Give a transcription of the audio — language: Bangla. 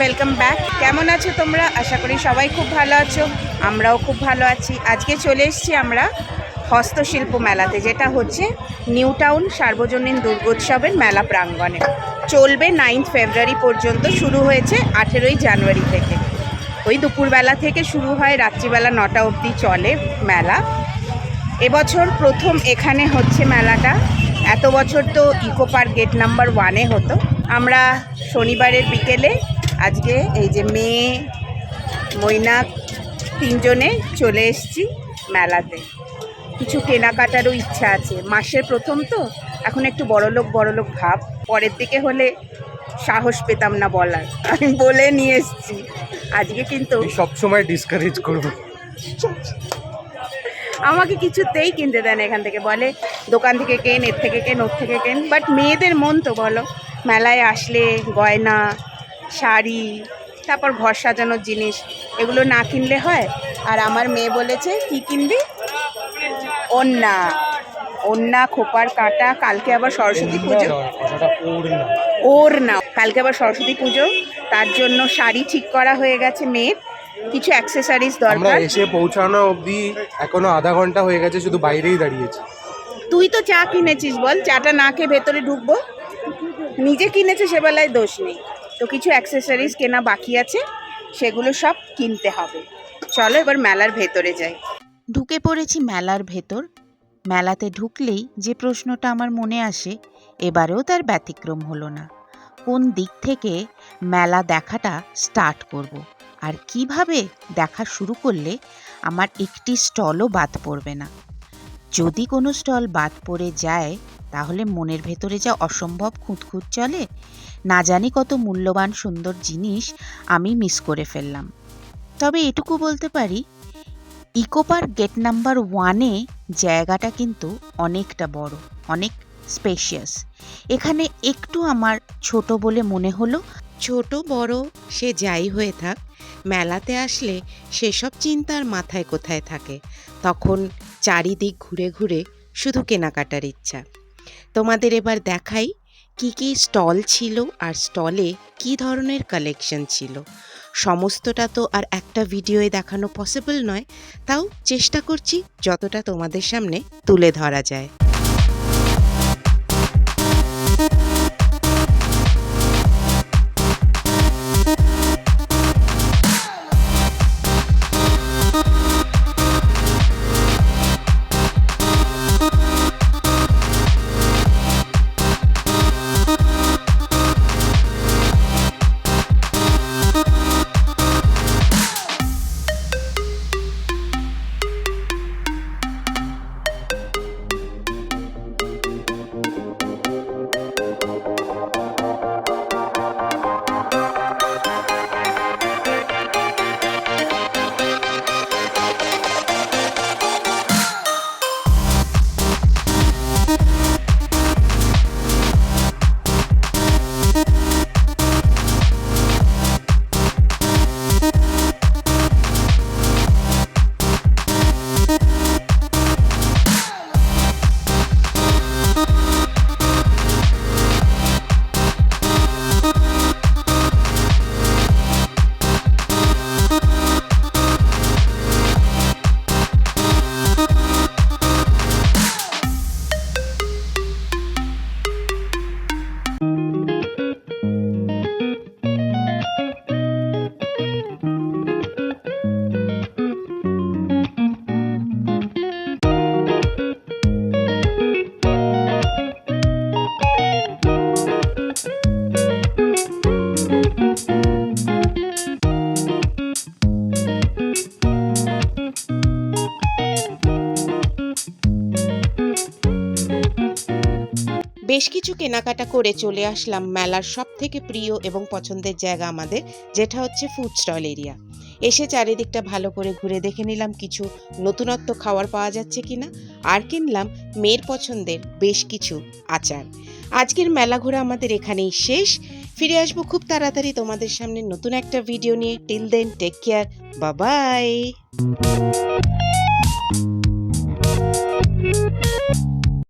ওয়েলকাম ব্যাক কেমন আছো তোমরা? আশা করি সবাই খুব ভালো আছো। আমরাও খুব ভালো আছি। আজকে চলে এসেছি আমরা হস্তশিল্প মেলাতে, যেটা হচ্ছে নিউ টাউন সার্বজনীন দুর্গোৎসবের মেলা প্রাঙ্গণে। চলবে নাইন্থ ফেব্রুয়ারি পর্যন্ত, শুরু হয়েছে আঠেরোই জানুয়ারি থেকে। ওই দুপুরবেলা থেকে শুরু হয়, রাত্রিবেলা নটা অবধি চলে মেলা। এবছর প্রথম এখানে হচ্ছে মেলাটা। এত বছর তো ইকো পার্ক গেট নাম্বার ওয়ানে হতো। আমরা শনিবারের বিকেলে আজকে এই যে মেয়ে মৈনাক তিনজনে চলে এসেছি মেলাতে। কিছু কেনাকাটারও ইচ্ছা আছে। মাসের প্রথম তো এখন একটু বড়লোক বড়লোক ভাব। পরের দিকে হলে সাহস পেতাম না বলার। আমি বলে নিয়ে এসেছি। আজকে কিন্তু সব সময় ডিসকারেজ করব। আমাকে কিছুতেই কিনতে দেন এখান থেকে। বলে দোকান থেকে কেন এর থেকে কেন ওর থেকে কেন? বাট মেয়েদের মন তো বলো মেলায় আসলে গয়না শাড়ি তারপর ঘর সাজানোর জিনিস এগুলো না কিনলে হয়? আর আমার মেয়ে বলেছে কি কিনবি? ওন্না ওন্না খোপার কাটা কালকে আবার সরস্বতী পুজো। ওর না ওর না কালকে আবার সরস্বতী পুজো। তার জন্য শাড়ি ঠিক করা হয়ে গেছে মেয়ের। কিছু অ্যাক্সেসরিজ দরকার। এসে পৌঁছানো অবধি এখনও আধা ঘণ্টা হয়ে গেছে শুধু বাইরেই দাঁড়িয়েছি। তুই তো চা কিনেছিস বল। চাটা না খেয়ে ভেতরে ঢুকবো? নিজে কিনেছে সে বেলায় দোষ নেই। তো কিছু অ্যাক্সেসরিজ কেনা বাকি আছে, সেগুলো সব কিনতে হবে। চলো এবার মেলার ভেতরে যাই। ঢুকে পড়েছি মেলার ভেতর। মেলাতে ঢুকলেই যে প্রশ্নটা আমার মনে আসে, এবারেও তার ব্যতিক্রম হলো না। কোন দিক থেকে মেলা দেখাটা স্টার্ট করব। আর কীভাবে দেখা শুরু করলে আমার একটি স্টলও বাদ পড়বে না? যদি কোনো স্টল বাদ পড়ে যায়, তাহলে মনের ভেতরে যা অসম্ভব খুঁতখুঁত চলে না জানি কত মূল্যবান সুন্দর জিনিস আমি মিস করে ফেললাম। তবে এটুকু বলতে পারি ইকো পার্ক গেট নাম্বার ওয়ানে জায়গাটা কিন্তু অনেকটা বড়, অনেক স্পেশিয়াস এখানে একটু আমার ছোট বলে মনে হলো। ছোট, বড়, সে যাই হয়ে থাক, মেলাতে আসলে সেসব চিন্তার মাথায় কোথায় থাকে? তখন চারিদিক ঘুরে ঘুরে শুধু কেনাকাটার ইচ্ছা। তোমাদের এবার দেখাই কি কি স্টল ছিল আর স্টলে কি ধরনের কালেকশন ছিল? সমস্তটা তো আর একটা ভিডিওয়ে দেখানো পসিবল নয়, তাও চেষ্টা করছি যতটা তোমাদের সামনে তুলে ধরা যায়। বেশ কিছু কেনাকাটা করে চলে আসলাম মেলার সব থেকে প্রিয় এবং পছন্দের জায়গা আমাদের, যেটা হচ্ছে ফুড স্টল এরিয়া এসে চারিদিকটা ভালো করে ঘুরে দেখে নিলাম কিছু নতুনত্ব খাবার পাওয়া যাচ্ছে কিনা, আর কিনলাম মেয়ের পছন্দের বেশ কিছু আচার। আজকের মেলা ঘোরা আমাদের এখানেই শেষ। ফিরে আসব খুব তাড়াতাড়ি তোমাদের সামনে নতুন একটা ভিডিও নিয়ে। টিল দেন টেক কেয়ার বাবাই